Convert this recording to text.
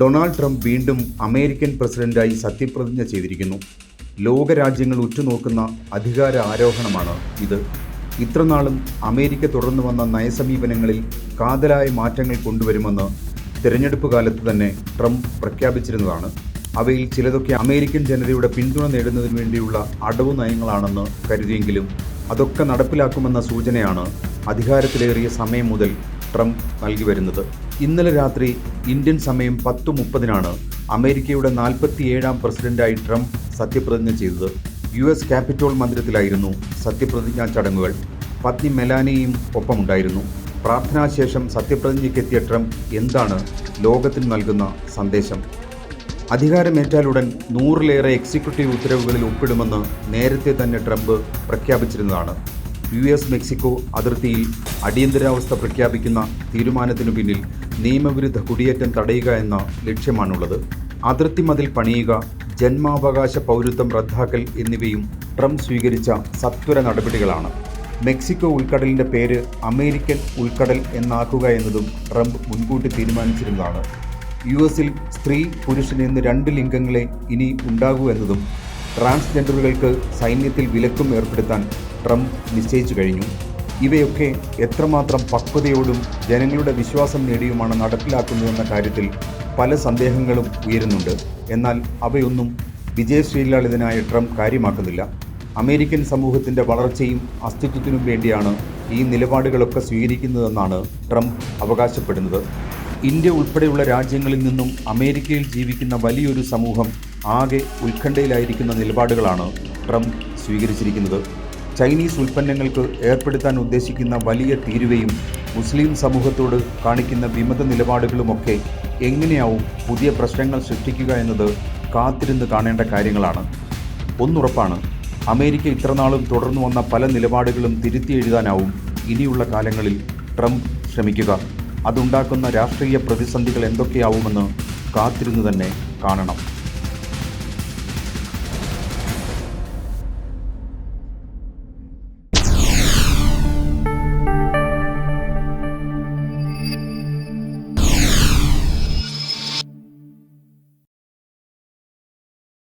Donald Trump വീണ്ടും American പ്രസിഡന്റായി സത്യപ്രതിജ്ഞ ചെയ്തിരിക്കുന്നു. ലോകരാജ്യങ്ങൾ ഉറ്റുനോക്കുന്ന അധികാര ആരോഹണമാണ് ഇത്. ഇത്രനാളും അമേരിക്ക തുടർന്നു വന്ന നയസമീപനങ്ങളിൽ കാതലായ മാറ്റങ്ങൾ കൊണ്ടുവരുമെന്ന് തിരഞ്ഞെടുപ്പ് കാലത്ത് തന്നെ ട്രംപ് പ്രഖ്യാപിച്ചിരുന്നതാണ്. അവയിൽ ചിലതൊക്കെ അമേരിക്കൻ ജനതയുടെ പിന്തുണ നേടുന്നതിന് വേണ്ടിയുള്ള അടവ് നയങ്ങളാണെന്ന് കരുതിയെങ്കിലും അതൊക്കെ നടപ്പിലാക്കുമെന്ന സൂചനയാണ് അധികാരത്തിലേറിയ സമയം മുതൽ ട്രംപ് നൽകി വരുന്നത്. ഇന്നലെ രാത്രി ഇന്ത്യൻ സമയം പത്ത് മുപ്പതിനാണ് അമേരിക്കയുടെ നാൽപ്പത്തിയേഴാം പ്രസിഡന്റായി ട്രംപ് സത്യപ്രതിജ്ഞ ചെയ്തത്. യു എസ് ക്യാപിറ്റോൾ മന്ദിരത്തിലായിരുന്നു സത്യപ്രതിജ്ഞാ ചടങ്ങുകൾ. പത്നി മെലാനിയും ഒപ്പമുണ്ടായിരുന്നു. പ്രാർത്ഥനാശേഷം സത്യപ്രതിജ്ഞയ്ക്കെത്തിയ ട്രംപ് എന്താണ് ലോകത്തിന് നൽകുന്ന സന്ദേശം? അധികാരമേറ്റാലുടൻ നൂറിലേറെ എക്സിക്യൂട്ടീവ് ഉത്തരവുകളിൽ ഒപ്പിടുമെന്ന് നേരത്തെ തന്നെ ട്രംപ് പ്രഖ്യാപിച്ചിരുന്നതാണ്. യു എസ് മെക്സിക്കോ അതിർത്തിയിൽ അടിയന്തരാവസ്ഥ പ്രഖ്യാപിക്കുന്ന തീരുമാനത്തിനു പിന്നിൽ നിയമവിരുദ്ധ കുടിയേറ്റം തടയുക എന്ന ലക്ഷ്യമാണുള്ളത്. അതിർത്തി മതിൽ പണിയുക ജന്മാവകാശ പൗരത്വം റദ്ദാക്കൽ എന്നിവയും ട്രംപ് സ്വീകരിച്ച സത്വര നടപടികളാണ്. മെക്സിക്കോ ഉൾക്കടലിന്റെ പേര് അമേരിക്കൻ ഉൾക്കടൽ എന്നാക്കുക എന്നതും ട്രംപ് മുൻകൂട്ടി തീരുമാനിച്ചിരുന്നതാണ്. യു എസിൽ സ്ത്രീ പുരുഷൻ എന്ന് രണ്ട് ലിംഗങ്ങളെ ഇനി ഉണ്ടാകൂ എന്നതും ട്രാൻസ്ജെൻഡറുകൾക്ക് സൈന്യത്തിൽ വിലക്കും ഏർപ്പെടുത്താൻ ട്രംപ് നിശ്ചയിച്ചു കഴിഞ്ഞു. ഇവയൊക്കെ എത്രമാത്രം പക്വതയോടും ജനങ്ങളുടെ വിശ്വാസം നേടിയുമാണ് നടപ്പിലാക്കുന്നതെന്ന കാര്യത്തിൽ പല സന്ദേഹങ്ങളും ഉയരുന്നുണ്ട്. എന്നാൽ അവയൊന്നും വിജയശ്രീലാളിതനായ ട്രംപ് കാര്യമാക്കുന്നില്ല. അമേരിക്കൻ സമൂഹത്തിന്റെ വളർച്ചയും അസ്തിത്വത്തിനും വേണ്ടിയാണ് ഈ നിലപാടുകളൊക്കെ സ്വീകരിക്കുന്നതെന്നാണ് ട്രംപ് അവകാശപ്പെടുന്നത്. ഇന്ത്യ ഉൾപ്പെടെയുള്ള രാജ്യങ്ങളിൽ നിന്നും അമേരിക്കയിൽ ജീവിക്കുന്ന വലിയൊരു സമൂഹം ആകെ ഉത്കണ്ഠയിലായിരിക്കുന്ന നിലപാടുകളാണ് ട്രംപ് സ്വീകരിച്ചിരിക്കുന്നത്. ചൈനീസ് ഉൽപ്പന്നങ്ങൾക്ക് ഏർപ്പെടുത്താൻ ഉദ്ദേശിക്കുന്ന വലിയ തീരുവയും മുസ്ലിം സമൂഹത്തോട് കാണിക്കുന്ന വിമത നിലപാടുകളുമൊക്കെ എങ്ങനെയാവും പുതിയ പ്രശ്നങ്ങൾ സൃഷ്ടിക്കുക എന്നത് കാത്തിരുന്ന് കാണേണ്ട കാര്യങ്ങളാണ്. ഒന്നുറപ്പാണ് അമേരിക്ക ഇത്രനാളും തുടർന്നു വന്ന പല നിലപാടുകളും തിരുത്തി എഴുതാനാവും ഇനിയുള്ള കാലങ്ങളിൽ ട്രംപ് ശ്രമിക്കുക. അതുണ്ടാക്കുന്ന രാഷ്ട്രീയ പ്രതിസന്ധികൾ എന്തൊക്കെയാവുമെന്ന് കാത്തിരുന്ന് തന്നെ കാണണം.